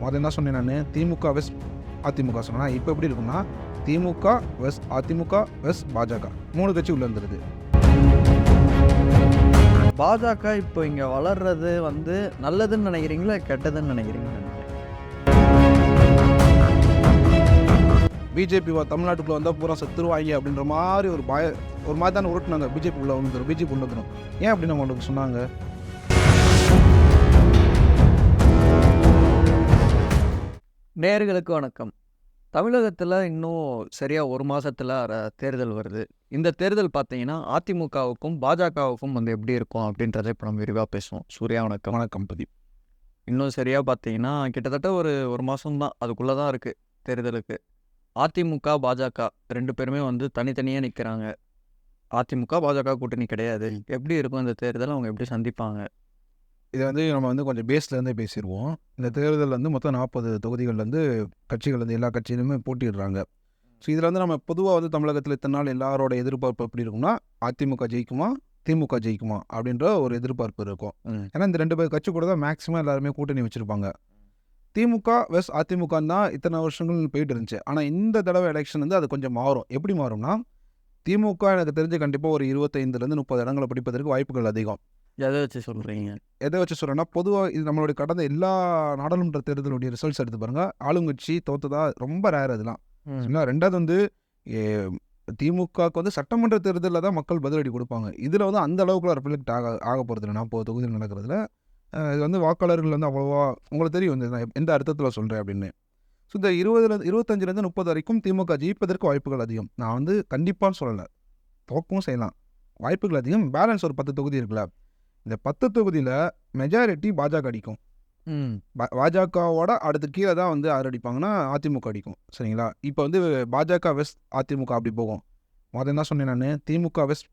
முதல்ல என்ன சொன்னேன் நான்? திமுக வெஸ் அதிமுக சொன்னேன்? இப்போ எப்படி இருக்கும்னா திமுக வெஸ் அதிமுக வெஸ் பாஜக. மூணு கட்சி உள்ள இருந்துருது. பாஜக இப்போ இங்கே வளர்றது வந்து நல்லதுன்னு நினைக்கிறீங்களா கெட்டதுன்னு நினைக்கிறீங்களா? பிஜேபி தமிழ்நாட்டுக்குள்ள வந்தால் பூரா செத்துருவாங்க அப்படின்ற மாதிரி ஒரு பய ஒரு மாதிரி தானே உருட்டுனாங்க. பிஜேபி உள்ள வந்துடும் பிஜேபி உள்ள வந்துடும் ஏன் அப்படின்னு அவங்களுக்கு சொன்னாங்க? நேர்களுக்கு வணக்கம். தமிழகத்தில் இன்னும் சரியாக ஒரு மாதத்தில் தேர்தல் வருது. இந்த தேர்தல் பார்த்தீங்கன்னா அதிமுகவுக்கும் பாஜகவுக்கும் வந்து எப்படி இருக்கும் அப்படின்றத இப்போ நம்ம விரிவாக பேசுவோம். சூர்யா வணக்கம். வணக்கம் பிரதீப். இன்னும் சரியாக பார்த்தீங்கன்னா கிட்டத்தட்ட ஒரு ஒரு மாதம் தான் அதுக்குள்ளே தான் இருக்குது தேர்தலுக்கு. அதிமுக பாஜக ரெண்டு பேருமே வந்து தனித்தனியாக நிற்கிறாங்க அதிமுக பாஜக கூட்டணி கிடையாது. எப்படி இருக்கும் இந்த தேர்தல் அவங்க எப்படி சந்திப்பாங்க? இதை வந்து நம்ம வந்து கொஞ்சம் பேஸ்லேருந்தே பேசிடுவோம் இந்த தேர்தல் வந்து மொத்தம் நாற்பது தொகுதிகள்லேருந்து கட்சிகள் வந்து எல்லா கட்சியிலுமே போட்டிடுறாங்க ஸோ இதில் வந்து நம்ம பொதுவாக வந்து தமிழகத்தில் இத்தனை நாள் எல்லாரோட எதிர்பார்ப்பு எப்படி இருக்கும்னா அதிமுக ஜெயிக்குமா திமுக ஜெயிக்குமா அப்படின்ற ஒரு எதிர்பார்ப்பு இருக்கும். ஏன்னா இந்த ரெண்டு பேர் கட்சி கூட தான் மேக்ஸிமம் எல்லாருமே கூட்டணி வச்சுருப்பாங்க. திமுக வெஸ் அதிமுக தான் இத்தனை வருஷங்கள் போயிட்டு இருந்துச்சு. ஆனால் இந்த தடவை எலெக்ஷன் வந்து அது கொஞ்சம் மாறும். எப்படி மாறும்னா திமுக எனக்கு தெரிஞ்சு கண்டிப்பாக ஒரு இருபத்தைந்துலேருந்து முப்பது இடங்களை பிடிப்பதற்கு வாய்ப்புகள் அதிகம். எதை வச்சு சொல்கிறீங்க எதை வச்சு சொல்கிறேன்னா பொதுவாக இது நம்மளுடைய கடந்த எல்லா நாடாளுமன்ற தேர்தலுடைய ரிசல்ட்ஸ் எடுத்து பாருங்க. ஆளுங்கட்சி தோத்ததா ரொம்ப ரேர் அதெல்லாம் ரெண்டாவது வந்து ஏ, திமுகவுக்கு வந்து சட்டமன்ற தேர்தலில் தான் மக்கள் பதிலடி கொடுப்பாங்க. இதில் வந்து அந்த அளவுக்குலாம் ரிஃப்ளெக்ட் ஆக ஆக போகிறது இல்லை. நாற்பது தொகுதியில் நடக்கிறதுல. இது வந்து வாக்காளர்கள் வந்து அவ்வளோவா உங்களுக்கு தெரியும் வந்து நான் எந்த அர்த்தத்தில் சொல்கிறேன் அப்படின்னு. ஸோ இந்த இருபதுல இருபத்தஞ்சிலேருந்து முப்பது வரைக்கும் திமுக ஜெயிப்பதற்கு வாய்ப்புகள் அதிகம். நான் வந்து கண்டிப்பாக சொல்லலை. தோக்கவும் செய்யலாம். வாய்ப்புகள் அதிகம். பேலன்ஸ் ஒரு பத்து தொகுதி இருக்குல்ல. இந்த பத்து தொகுதியில் மெஜாரிட்டி பாஜக அடிக்கும். பாஜகவோட அடுத்து கீழே தான் வந்து யார் அடிப்பாங்கன்னா அதிமுக அடிக்கும். சரிங்களா? இப்போ வந்து பாஜக வெஸ் அதிமுக அப்படி போகும். முதல்ல என்ன சொன்னேன் நான்? திமுக வெஸ்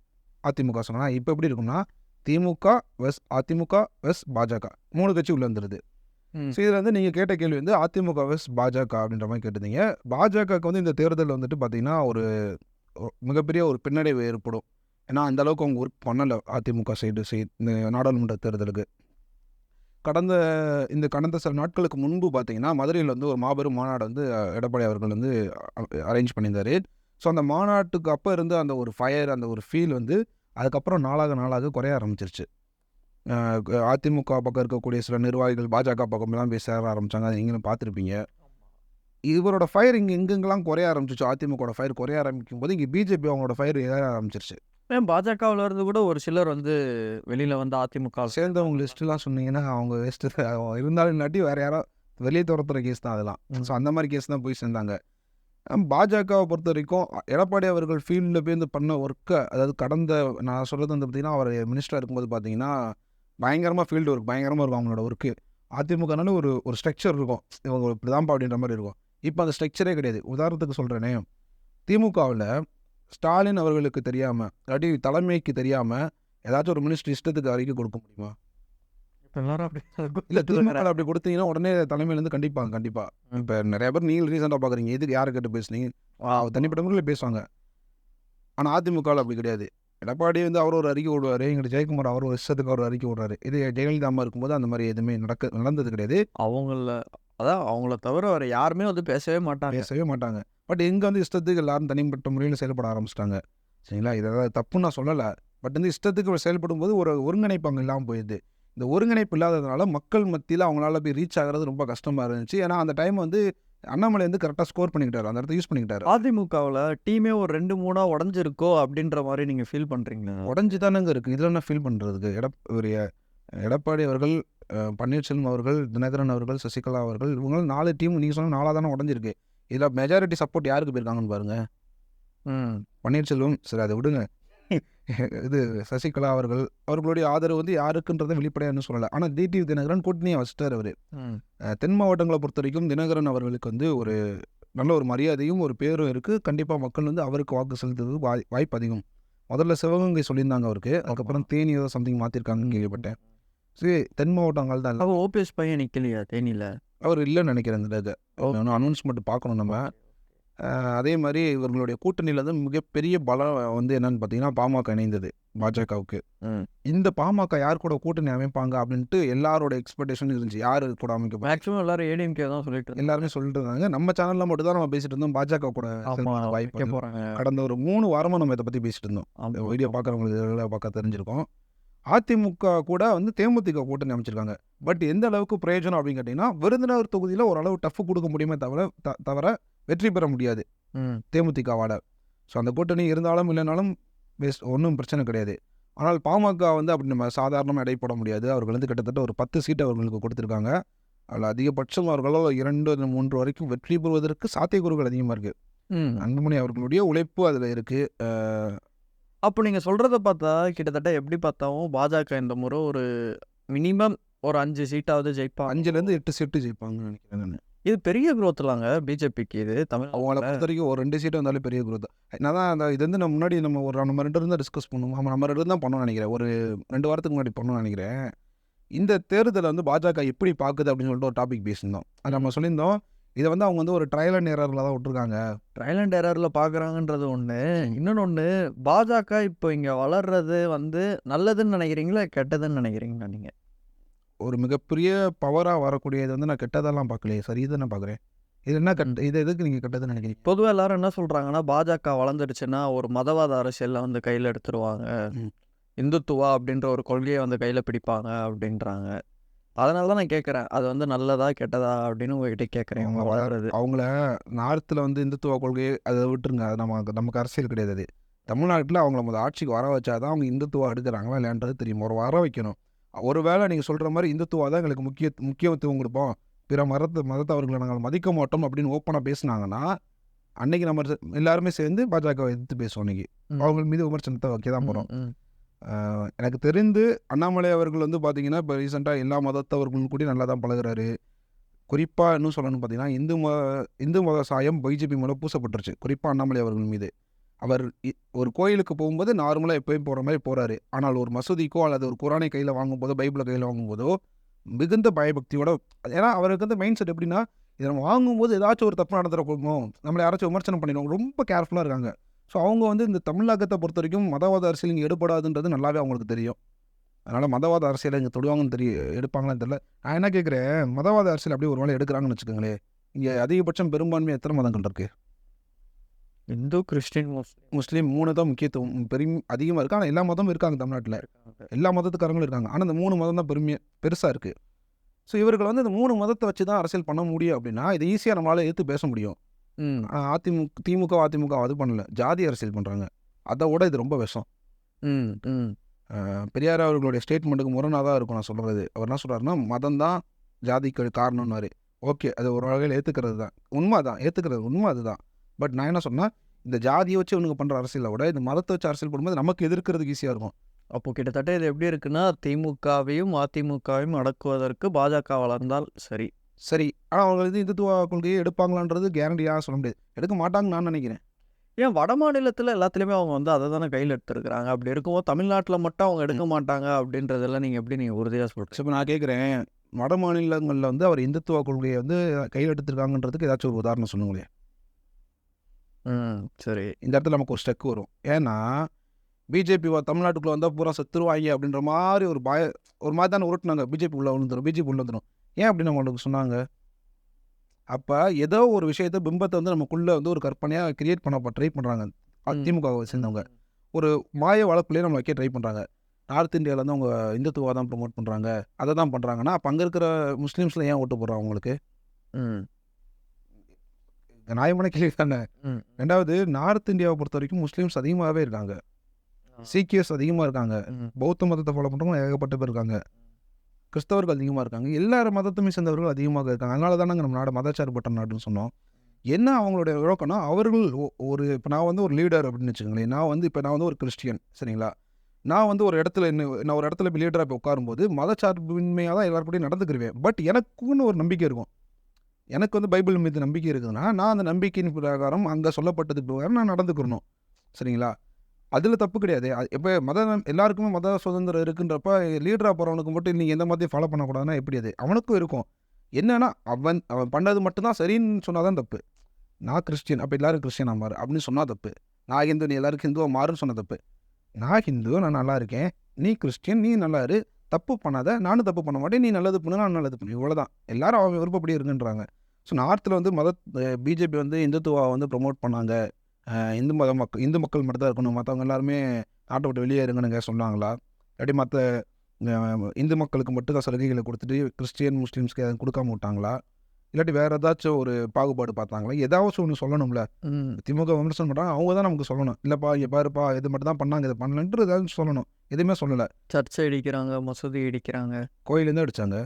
அதிமுக சொன்னேன்? இப்போ எப்படி இருக்கும்னா திமுக வெஸ் அதிமுக வெஸ் பாஜக. மூணு கட்சி உள்ள வந்துருது. ம். ஸோ இதில் வந்து நீங்கள் கேட்ட கேள்வி வந்து அதிமுக வெஸ் பாஜக அப்படின்ற மாதிரி கேட்டிருந்தீங்க. பாஜகவுக்கு வந்து இந்த தேர்தலில் வந்துட்டு பார்த்தீங்கன்னா ஒரு மிகப்பெரிய ஒரு பின்னடைவு ஏற்படும். ஏன்னா அந்த அளவுக்கு அவங்க ஒர்க் பண்ணலை அதிமுக சைடு சைடு இந்த நாடாளுமன்ற தேர்தலுக்கு. கடந்த இந்த கடந்த சில நாட்களுக்கு முன்பு பார்த்தீங்கன்னா மதுரையில் வந்து ஒரு மாபெரும் மாநாடு வந்து எடப்பாடி அவர்கள் வந்து அரேஞ்ச் பண்ணியிருந்தார். ஸோ அந்த மாநாட்டுக்கு அப்போ இருந்து அந்த ஒரு ஃபயர் அந்த ஒரு ஃபீல் வந்து அதுக்கப்புறம் நாளாக நாளாக குறைய ஆரம்பிச்சிருச்சு. அதிமுக பக்கம் இருக்கக்கூடிய சில நிர்வாகிகள் பாஜக பக்கம்லாம் போய் சேர ஆரம்பிச்சாங்க. அதை நீங்களும் பார்த்துருப்பீங்க. இவரோட ஃபயர் இங்கே எங்கெங்கெல்லாம் குறைய ஆரம்பிச்சிச்சு. அதிமுகவோட ஃபயர் குறைய ஆரம்பிக்கும் போது இங்கே பிஜேபி அவங்களோட ஃபயர் ஏற ஆரம்பிச்சிருச்சு. ஏன் பாஜகவில் இருந்து கூட ஒரு சிலர் வந்து வெளியில் வந்து அதிமுக சேர்ந்தவங்க லிஸ்ட்டுலாம் சொன்னீங்கன்னா அவங்க லிஸ்ட்டு இருந்தாலும் இல்லாட்டி வேறு யாரோ வெளியே துரத்துற கேஸ் தான் அதெல்லாம். ஸோ அந்த மாதிரி கேஸ் தான் போய் சேர்ந்தாங்க. பாஜகவை பொறுத்த வரைக்கும் எடப்பாடி அவர்கள் ஃபீல்டில் போய் வந்து பண்ண ஒர்க்கை அதாவது கடந்த நான் சொல்கிறது வந்து பார்த்தீங்கன்னா அவர் மினிஸ்டராக இருக்கும்போது பார்த்தீங்கன்னா பயங்கரமாக ஃபீல்டு ஒர்க் பயங்கரமாக இருக்கும் அவங்களோட ஒர்க்கு அதிமுகனால ஒரு ஒரு ஸ்ட்ரக்சர் இருக்கும். இவங்க இப்படி தான்ப்பா அப்படின்ற மாதிரி இருக்கும். இப்போ அந்த ஸ்ட்ரக்சரே கிடையாது. உதாரணத்துக்கு சொல்கிறேனே திமுகவில் ஸ்டாலின் அவர்களுக்கு தெரியாமல் இல்லாட்டி தலைமைக்கு தெரியாமல் ஏதாச்சும் ஒரு மினிஸ்டர் இஷ்டத்துக்கு அறிக்கை கொடுக்க முடியுமா? இப்ப எல்லாரும் அப்படி இல்ல திமுக அப்படி கொடுத்தீங்கன்னா உடனே தலைமையிலேருந்து கண்டிப்பாங்க கண்டிப்பா இப்போ நிறைய பேர் நீங்கள் ரீசெண்டாக பார்க்குறீங்க எதுக்கு யாரை கேட்டு பேசுனீங்க? தனிப்பட்ட முறையில் பேசுவாங்க. ஆனால் அதிமுகவில் அப்படி கிடையாது. எடப்பாடி வந்து அவர் ஒரு அறிக்கை விடுவார். எங்கிட்ட ஜெயக்குமார் அவர் ஒரு இஷ்டத்துக்கு அவர் அறிக்கை விடுறாரு. இது ஜெயலலிதா அம்மா இருக்கும்போது அந்த மாதிரி எதுவுமே நடக்க நடந்தது கிடையாது. அவங்கள அதான் அவங்கள தவிர வேற யாருமே வந்து பேசவே மாட்டாங்க. பேசவே மாட்டாங்க. பட் எங்கே வந்து இஷ்டத்துக்கு எல்லாரும் தனிப்பட்ட முறையில் செயல்பட ஆரம்பிச்சிட்டாங்க. சரிங்களா? இதை தப்புன்னு நான் சொல்லலை. பட் வந்து இஷ்டத்துக்கு செயல்படும் போது ஒரு ஒருங்கிணைப்பு அங்கே இல்லாமல் போயிடுது. இந்த ஒருங்கிணைப்பு இல்லாததுனால மக்கள் மத்தியில் அவங்களால போய் ரீச் ஆகிறது ரொம்ப கஷ்டமாக இருந்துச்சு. ஏன்னா அந்த டைம் வந்து அண்ணாமலை வந்து கரெக்டாக ஸ்கோர் பண்ணிக்கிட்டாரு. அந்த இடத்த யூஸ் பண்ணிக்கிட்டாரு. அதிமுகவில் டீமே ஒரு ரெண்டு மூணா உடஞ்சிருக்கோ அப்படின்ற மாதிரி நீங்க ஃபீல் பண்றீங்களா? உடஞ்சி தானங்க இருக்குது இதில் என்ன ஃபீல் பண்ணுறதுக்கு எடப் ஒரு எடப்பாடி அவர்கள் பன்னீர்செல்வம் அவர்கள் தினகரன் அவர்கள் சசிகலா அவர்கள் இவங்க நாலு டீம் நீங்கள் சொன்ன நாலாக தானே உடஞ்சிருக்கு. இதில் மெஜாரிட்டி சப்போர்ட் யாருக்கு போயிருக்காங்கன்னு பாருங்க. ம். பன்னீர்செல்வம் சரி அதை விடுங்க. இது சசிகலா அவர்கள் அவர்களுடைய ஆதரவு வந்து யாருக்குன்றதை வெளிப்படையாக சொல்லலை. ஆனால் டிடிவி தினகரன் கூட்டணியை வச்சிட்டார் அவர். தென் மாவட்டங்களை பொறுத்த வரைக்கும் தினகரன் அவர்களுக்கு வந்து ஒரு நல்ல ஒரு மரியாதையும் ஒரு பேரும் இருக்குது கண்டிப்பாக மக்கள் வந்து அவருக்கு வாக்கு செலுத்துறது வாய் வாய்ப்பு அதிகம். முதல்ல சிவகங்கை சொல்லியிருந்தாங்க அவருக்கு. அதுக்கப்புறம் தேனி ஏதோ சம்திங் மாற்றிருக்காங்கன்னு கேள்விப்பட்டேன். சரி தென் மாவட்டங்கள் தான் ஓபிஎஸ் பையன் நிக்கலையா தேனியில? அவர் இல்லைன்னு நினைக்கிறேன் இந்த இதை. அனௌன்ஸ்மெண்ட் பார்க்கணும் நம்ம. அதே மாதிரி இவர்களுடைய கூட்டணியில் வந்து மிகப்பெரிய பலம் வந்து என்னன்னு பார்த்தீங்கன்னா பாமக இணைந்தது பாஜகவுக்கு. இந்த பாமக யார் கூட கூட்டணி அமைப்பாங்க அப்படின்ட்டு எல்லாரோட எக்ஸ்பெக்டேஷன் இருந்துச்சு. யார் கூட அமைக்க. மேக்ஸிமம் எல்லாரும் ஏடிஎம்கே தான் சொல்லிட்டு. எல்லாருமே சொல்லிட்டு இருந்தாங்க நம்ம சேனல்ல மட்டும் தான் நம்ம பேசிட்டு இருந்தோம். பாஜக கூட வாய்ப்பு கடந்த ஒரு மூணு வாரமா நம்ம இதை பத்தி பேசிட்டு இருந்தோம். வீடியோ பார்க்குறவங்களுக்கு பார்க்க தெரிஞ்சிருக்கும். அதிமுக கூட வந்து தேமுதிக கூட்டணி அமைச்சிருக்காங்க. பட் எந்த அளவுக்கு பிரயோஜனம் அப்படின்னு கேட்டிங்கன்னா விருதுநகர் தொகுதியில் ஓரளவு டஃப் கொடுக்க முடியுமே தவிர தவிர வெற்றி பெற முடியாது. தேமுதிகவாட ஸோ அந்த கூட்டணி இருந்தாலும் இல்லைனாலும் வேஸ்ட் ஒன்றும் பிரச்சனை கிடையாது. ஆனால் பாமக வந்து அப்படி நம்ம சாதாரணமாக எடை போட முடியாது. அவர்கள் வந்து கிட்டத்தட்ட ஒரு பத்து சீட் அவர்களுக்கு கொடுத்துருக்காங்க. அதில் அதிகபட்சம் அவர்களால் இரண்டு மூன்று வரைக்கும் வெற்றி பெறுவதற்கு சாத்தியக்கூறுகள் அதிகமாக இருக்குது. அன்புமணி அவர்களுடைய உழைப்பு அதில் இருக்குது அப்போ நீங்க சொல்றத பார்த்தா கிட்டத்தட்ட எப்படி பார்த்தாவும் பாஜக இந்த முறை ஒரு மினிமம் ஒரு அஞ்சு சீட்டாவது ஜெயிப்பாங்க. அஞ்சுலேருந்து எட்டு சீட்டு ஜெயிப்பாங்கன்னு நினைக்கிறேன் நான். இது பெரிய growthலாங்க பிஜேபிக்கு இது அவங்கள தமிழ் பொறுத்த வரைக்கும் ஒரு ரெண்டு சீட்டு வந்தாலே பெரிய குரோத் நான் தான் அந்த இது வந்து நம்ம முன்னாடி நம்ம ஒரு நம்ம ரெண்டு இருந்தால் டிஸ்கஸ் பண்ணுவோம். நம்ம ரெண்டு தான் பண்ணோம்னு நினைக்கிறேன். ஒரு ரெண்டு வாரத்துக்கு முன்னாடி பண்ணோம்னு நினைக்கிறேன். இந்த தேர்தலை வந்து பாஜக எப்படி பார்க்குது அப்படின்னு சொல்லிட்டு ஒரு டாபிக் பேசியிருந்தோம். அது நம்ம சொல்லியிருந்தோம். இதை வந்து அவங்க வந்து ஒரு ட்ரையல் அண்ட் எரரில் தான் விட்டுருக்காங்க. ட்ரையல் அண்ட் எரர்ல பாக்குறாங்கன்றது ஒண்ணு. இன்னொன்னு ஒண்ணு பாஜக இப்போ இங்க வளர்றது வந்து நல்லதுன்னு நினைக்கிறீங்களா கெட்டதுன்னு நினைக்கிறீங்களா நீங்க? ஒரு மிகப்பெரிய பவராக வரக்கூடியது வந்து நான் கெட்டதெல்லாம் பார்க்கலையே சரி இதை நான் பார்க்குறேன் இது என்ன கெட்ட இது எதுக்கு நீங்கள் கெட்டதுன்னு நினைக்கிறீங்க? பொதுவா எல்லாரும் என்ன சொல்றாங்கன்னா பாஜக வளர்ந்துடுச்சுன்னா ஒரு மதவாத அரசியல்ல வந்து கையில எடுத்துருவாங்க. இந்துத்துவா அப்படின்ற ஒரு கொள்கையை வந்து கையில பிடிப்பாங்க அப்படின்றாங்க. அதனால தான் நான் கேட்குறேன். அது வந்து நல்லதா கெட்டதா அப்படின்னு உங்ககிட்ட கேட்குறேன். அவங்க வளர்றது. அவங்கள நார்த்தில் வந்து இந்துத்துவ கொள்கையை அதை விட்டுருங்க. அது நம்ம நமக்கு அரசியல் கிடையாது அது. தமிழ்நாட்டில் அவங்கள முதல் ஆட்சிக்கு வர வச்சாதான் அவங்க இந்துத்துவா எடுக்கிறாங்களா இல்லைன்றது தெரியும். ஒரு வர வைக்கணும். ஒருவேளை நீங்கள் சொல்கிற மாதிரி இந்துத்துவா தான் எங்களுக்கு முக்கிய முக்கியத்துவம் கொடுப்போம். பிற மதத்தை மதத்தவர்களை நாங்கள் மதிக்க மாட்டோம் அப்படின்னு ஓப்பனாக பேசுனாங்கன்னா அன்னைக்கு நம்ம எல்லாருமே சேர்ந்து பாஜக எதிர்த்து பேசுவோம் அன்னைக்கு ம். அவங்க மீது விமர்சனத்தை வைக்க தான் போகிறோம் எனக்கு தெரிந்து அண்ணாமலை அவர்கள் வந்து பார்த்தீங்கன்னா இப்போ ரீசெண்டாக எல்லா மதத்தவர்களும் கூட நல்லா தான் பழகுறாரு. குறிப்பாக இன்னும் சொல்லணும்னு பார்த்தீங்கன்னா இந்து மத இந்து மத சாயம் பிஜேபி மூலம் பூசப்பட்டுருச்சு. குறிப்பாக அண்ணாமலை அவர்கள் மீது. அவர் இ- ஒரு கோயிலுக்கு போகும்போது நார்மலாக எப்பயும் போகிற மாதிரி போகிறாரு ஆனால் ஒரு மசூதிக்கோ அல்லது ஒரு குரானை கையில் வாங்கும்போதோ பைபிளை கையில் வாங்கும்போதோ மிகுந்த பயபக்தியோட ஏன்னா அவருக்கு வந்து மைண்ட் செட் எப்படின்னா இதை நம்ம வாங்கும்போது ஏதாச்சும் ஒரு தப்பு நடந்துடக்கூமோ நம்மளை யாராச்சும் விமர்சனம் பண்ணிடுவோம் ரொம்ப கேர்ஃபுல்லாக இருக்காங்க. ஸோ அவங்க வந்து இந்த தமிழகத்தை பொறுத்த வரைக்கும் மதவாத அரசியல் இங்கே எடுபடாதுன்றது நல்லாவே அவங்களுக்கு தெரியும். அதனால் மதவாத அரசியலை இங்கே தொடுவாங்கன்னு தெரியும் எடுப்பாங்களான்னு தெரியல. நான் என்ன கேட்குறேன்? மதவாத அரசியல் அப்படியே ஒரு வேளை எடுக்கிறாங்கன்னு வச்சுக்கோங்களேன் இங்கே அதிகபட்சம் பெரும்பான்மை எத்தனை மதங்கள் இருக்குது இந்து கிறிஸ்டின் முஸ்லீம். முஸ்லீம் மூணு தான் முக்கியத்துவம். பெரும் அதிகமாக இருக்குது ஆனால் எல்லா மதமும் இருக்காங்க தமிழ்நாட்டில். எல்லா மதத்துக்காரங்களும் இருக்காங்க. ஆனால் இந்த மூணு மதம் தான் பெருமையாக பெருசாக இருக்குது ஸோ இவர்கள் வந்து இந்த மூணு மதத்தை வச்சு தான் அரசியல் பண்ண முடியும் அப்படின்னா இது ஈஸியாக நம்மளால் எடுத்து பேச முடியும். ம். அதிமுக திமுக அதிமுக அது பண்ணல. ஜாதி அரசியல் பண்ணுறாங்க அதை விட இது ரொம்ப விஷம். ம் ம். பெரியார் அவர்களுடைய ஸ்டேட்மெண்ட்டுக்கு முரணாக தான் இருக்கும் நான் சொல்கிறது அவர் என்ன சொல்கிறாருன்னா மதம் தான் ஜாதிக்கு காரணம்னாரு. ஓகே அது ஒரு வகையில் ஏற்றுக்கிறது தான். உண்மை தான் ஏற்றுக்கிறது உண்மை அதுதான். பட் நான் என்ன சொன்னேன் இந்த ஜாதியை வச்சு இவனுக்கு பண்ணுற அரசியலை விட இந்த மதத்தை வச்சு அரசியல் பண்ணும்போது நமக்கு எதிர்க்கிறதுக்கு ஈஸியாக இருக்கும். அப்போ கிட்டத்தட்ட இது எப்படி இருக்குன்னா திமுகவையும் அதிமுகவையும் அடக்குவதற்கு பாஜக வளர்ந்தால் சரி. சரி. ஆனால் அவங்க இது இந்துத்துவ கொள்கையை எடுப்பாங்களான்றது கேரண்டியாக சொல்ல முடியாது. எடுக்க மாட்டாங்கன்னு நான் நினைக்கிறேன். ஏன் வட மாநிலத்தில் எல்லாத்துலேயுமே அவங்க வந்து அதை தானே கையில் எடுத்துருக்குறாங்க. அப்படி இருக்கும்போது தமிழ்நாட்டில் மட்டும் அவங்க எடுக்க மாட்டாங்க அப்படின்றதெல்லாம் நீங்கள் எப்படி நீங்கள் உறுதியாக சொல்கிறீங்க இப்போ நான் கேட்குறேன். வட மாநிலங்களில் வந்து அவர் இந்துத்துவ கொள்கையை வந்து கையில் எடுத்திருக்காங்கன்றதுக்கு ஏதாச்சும் ஒரு உதாரணம் சொல்லுங்களேன் ம் சரி. இந்த இடத்துல நமக்கு ஒரு ஸ்டெக் வரும். ஏன்னா பிஜேபி தமிழ்நாட்டுக்குள்ளே வந்தால் பூரா செத்துருவாங்க அப்படின்ற மாதிரி ஒரு பய ஒரு மாதிரி தானே உருட்டுனாங்க. பிஜேபி உள்ள விழுந்துரும். பிஜேபி உள்ள வந்துடும் ஏன் அப்படின்னு அவங்களுக்கு சொன்னாங்க? அப்போ ஏதோ ஒரு விஷயத்தை பிம்பத்தை வந்து நமக்குள்ளே வந்து ஒரு கற்பனையாக கிரியேட் பண்ண ட்ரை பண்ணுறாங்க அதிமுகவை சேர்ந்தவங்க. ஒரு மாய வளர்ப்புலேயே நம்ம வைக்க ட்ரை பண்ணுறாங்க நார்த் இந்தியாவில் வந்து அவங்க இந்துத்துவா தான் ப்ரொமோட் பண்ணுறாங்க அதை தான் பண்ணுறாங்கன்னா அப்போ அங்கே இருக்கிற முஸ்லீம்ஸில் ஏன் ஓட்டு போடுறாங்க அவங்களுக்கு? ம். நியாயமான கேள்வி தானே. ரெண்டாவது நார்த் இந்தியாவை பொறுத்த வரைக்கும் முஸ்லீம்ஸ் அதிகமாகவே இருக்காங்க. சீக்கியர்ஸ் அதிகமாக இருக்காங்க. பௌத்த மதத்தை ஃபாலோ பண்ணுறவங்க ஏகப்பட்ட பேர் இருக்காங்க. கிறிஸ்தவர்கள் அதிகமாக இருக்காங்க. எல்லா மதத்துமே சேர்ந்தவர்கள் அதிகமாக இருக்காங்க. அதனால நாங்கள் நம்ம நாடு மதச்சார்பற்ற நாடுன்னு சொன்னோம். என்ன அவங்களுடைய நோக்கம்னா அவர்கள் ஒரு இப்போ நான் வந்து ஒரு லீடர் அப்படின்னு வச்சுக்கோங்களேன். நான் வந்து இப்போ நான் வந்து ஒரு கிறிஸ்டியன் சரிங்களா? நான் வந்து ஒரு இடத்துல என்ன நான் ஒரு இடத்துல லீடராக போய் உட்காரும்போது மதச்சார்பின்மையாக தான் எல்லாருக்கூடயும் நடந்துக்கிருவேன். பட் எனக்குன்னு ஒரு நம்பிக்கை இருக்கும். எனக்கு வந்து பைபிள் மீது நம்பிக்கை இருக்குதுன்னா நான் அந்த நம்பிக்கையின் பிரகாரம் அங்கே சொல்லப்பட்டது பிரகாரம் நான் நடந்துக்கிறணும் சரிங்களா? அதில் தப்பு கிடையாது. இப்போ மத எல்லாருக்குமே மத சுதந்திரம் இருக்குன்றப்ப லீடராக போகிறவனுக்கு மட்டும் நீங்கள் எந்த மதத்தையும் ஃபாலோ பண்ணக்கூடாதுன்னா எப்படி அது? அவனுக்கும் இருக்கும். என்னன்னா அவன் அவன் பண்ணது மட்டும்தான் சரின்னு சொன்னால் தான் தப்பு. நான் கிறிஸ்டியன் அப்போ எல்லாரும் கிறிஸ்டியனாக மாறு அப்படின்னு சொன்னால் தப்பு. நான் ஹிந்து நீ எல்லாருக்கும் ஹிந்துவாக மாறுன்னு சொன்ன தப்பு. நான் ஹிந்து நான் நல்லா இருக்கேன். நீ கிறிஸ்டியன் நீ நல்லா இரு. தப்பு பண்ணாத நானும் தப்பு பண்ண மாட்டேன். நீ நல்லது பண்ணு நான் நல்லது பண்ணு. இவ்வளோதான் எல்லாரும் அவன் விருப்பப்படி இருக்குன்றாங்க ஸோ நார்த்தில் வந்து மத பிஜேபி வந்து இந்துத்துவா வந்து ப்ரொமோட் பண்ணாங்க. இந்து மத மக்கள் இந்து மக்கள் மட்டும் தான் இருக்கணும். மற்றவங்க எல்லாருமே நாட்டை விட்டு வெளியே இருங்கன்னு சொன்னாங்களா? இல்லாட்டி மற்ற இந்து மக்களுக்கு மட்டும் தான் சலுகைகளை கொடுத்துட்டு கிறிஸ்டியன் முஸ்லீம்ஸ்க்கு எதுவும் கொடுக்காம விட்டாங்களா? இல்லாட்டி வேறு ஏதாச்சும் ஒரு பாகுபாடு பார்த்தாங்களா? ஏதாச்சும் ஒன்று சொல்லணும்ல. திமுக விமர்சனம் பண்ணுறாங்க அவங்க தான் நமக்கு சொல்லணும். இல்லைப்பா இங்கே பாருப்பா இது மட்டும் தான் பண்ணாங்க இது பண்ணலன்ட்டு ஏதாவது சொல்லணும். எதுவுமே சொல்லலை. சர்ச்சை இடிக்கிறாங்க மசூதி இடிக்கிறாங்க. கோயிலேருந்து அடித்தாங்க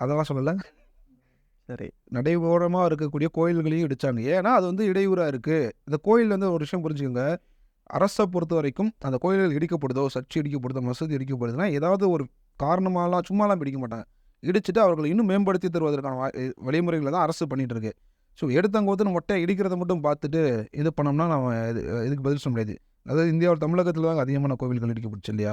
அதெல்லாம் சொல்லலை? சரி. நடைபோரமாக இருக்கக்கூடிய கோயில்களையும் இடித்தாங்க ஏன்னா அது வந்து இடையூறாக இருக்குது இந்த கோயில் வந்து ஒரு விஷயம் புரிஞ்சுக்கோங்க. அரசை பொறுத்த வரைக்கும் அந்த கோயில்கள் இடிக்கப்படுதோ சர்ச்சை இடிக்கப்படுதோ மசூதி இடிக்கப்படுதுன்னா ஏதாவது ஒரு காரணமாலாம் சும்மாலாம் பிடிக்க மாட்டாங்க. இடிச்சுட்டு அவர்களை இன்னும் மேம்படுத்தி தருவதற்கான வழிமுறைகளை தான் அரசு பண்ணிகிட்டு இருக்கு ஸோ எடுத்தங்கோத்து மொட்டை இடிக்கிறத மட்டும் பார்த்துட்டு இது பண்ணோம்னா நம்ம இது இதுக்கு பதில் சொல்ல முடியாது. அதாவது இந்தியாவில் தமிழகத்தில் தான் அதிகமான கோவில்கள் இடிக்கப்பட்டுச்சு இல்லையா?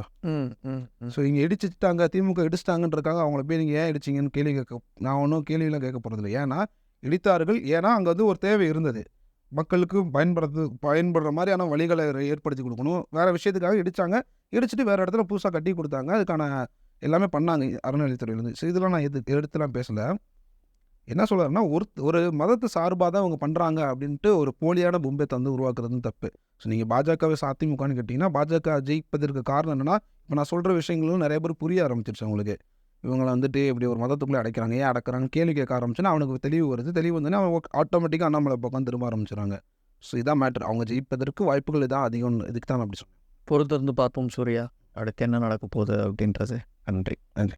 ஸோ இங்கே இடிச்சிட்டாங்க திமுக இடிச்சிட்டாங்கன்றக்காக அவங்கள போய் நீங்கள் ஏன் இடிச்சிங்கன்னு கேள்வி கேட்க நான் ஒன்றும் கேள்வியெல்லாம் கேட்க போகிறதில்ல ஏன்னா இடித்தார்கள் ஏன்னா அங்கே வந்து ஒரு தேவை இருந்தது. மக்களுக்கு பயன்படுறது பயன்படுற மாதிரியான வழிகளை ஏற்படுத்தி கொடுக்கணும். வேறு விஷயத்துக்காக இடித்தாங்க இடிச்சிட்டு வேறு இடத்துல புதுசாக கட்டி கொடுத்தாங்க. அதுக்கான எல்லாமே பண்ணாங்க அறநிலையத்துறையிலேருந்து. ஸோ இதெல்லாம் நான் எது எடுத்துலாம் பேசலை. என்ன சொல்கிறாருன்னா ஒரு ஒரு மதத்தை சார்பாக தான் அவங்க பண்ணுறாங்க அப்படின்ட்டு ஒரு போலியான பொம்பை தந்து உருவாக்குறதும் தப்பு. ஸோ நீங்கள் பாஜகவை அதிமுகன்னு கேட்டிங்கன்னா பாஜக ஜெயிப்பதற்கு காரணம் என்னன்னா இப்போ நான் சொல்கிற விஷயங்களும் நிறைய பேர் புரிய ஆரம்பிச்சிருச்சு அவங்களுக்கு. இவங்களை வந்துட்டு இப்படி ஒரு மதத்துக்குள்ளே அடைக்கிறாங்க ஏன் அடக்கிறாங்க கேள்வி கேட்க ஆரம்பிச்சுன்னா அவனுக்கு தெளிவு வருது. தெளிவு வந்தோடனே அவன் ஆட்டோமேட்டிக்காக அண்ணாமலை பக்கம் திரும்ப ஆரம்பிச்சிடுறாங்க. ஸோ இதான் மேட்ரு அவங்க ஜெயிப்பதற்கு வாய்ப்புகள் இதான் அதிகம். இதுக்கு தான் அப்படி சொன்னேன் பொறுத்திருந்து பார்ப்போம் சூர்யா. அடுத்து என்ன நடக்க போகுது அப்படின்றது. நன்றி. நன்றி.